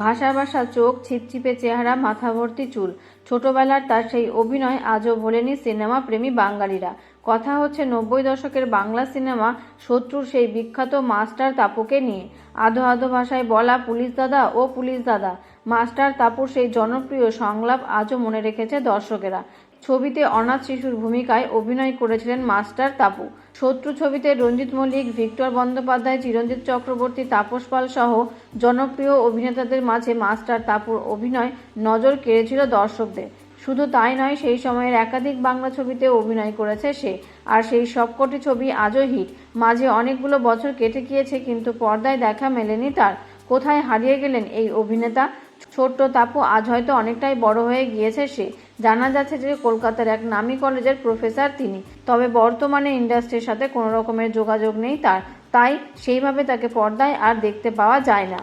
ভাষা ভাষা, চোখ, ছিপছিপে চেহারা মাথা ভর্তি চুল। ছোটবেলার তার সেই অভিনয় আজও ভোলেনি সিনেমা প্রেমী বাঙালিরা। কথা হচ্ছে নব্বই দশকের বাংলা সিনেমা শত্রুর সেই বিখ্যাত মাস্টার তাপুকে নিয়ে। আধো আধো ভাষায় বলা পুলিশ দাদা ও পুলিশ দাদা। মাস্টার তাপুর সেই জনপ্রিয় সংলাপ আজও মনে রেখেছে দর্শকেরা। ছবিতে অনাথ শিশুর ভূমিকায় অভিনয় করেছিলেন মাস্টার তাপু। শত্রু ছবিতে রঞ্জিত মল্লিক, ভিক্টর বন্দ্যোপাধ্যায়, চিরঞ্জিত চক্রবর্তী, তাপস পাল সহ জনপ্রিয় অভিনেতাদের মাঝে মাস্টার তাপুর অভিনয় নজর কেড়েছিল দর্শকদের। শুধু তাই নয়, সেই সময়ের একাধিক বাংলা ছবিতে অভিনয় করেছে সে। আর সেই সবকটি ছবি আজও হিট। মাঝে অনেকগুলো বছর কেটে গিয়েছে, কিন্তু পর্দায় দেখা মেলেনি তার। কোথায় হারিয়ে গেলেন এই অভিনেতা? ছোট্ট তাপু, আজ হয়তো অনেকটাই বড় হয়ে গিয়েছে সে। জানা যাচ্ছে যে কলকাতার এক নামী কলেজের প্রফেসর তিনি। তবে বর্তমানে ইন্ডাস্ট্রির সাথে কোনো রকমের যোগাযোগ নেই তার। তাই সেইভাবে তাকে পর্দায় আর দেখতে পাওয়া যায় না।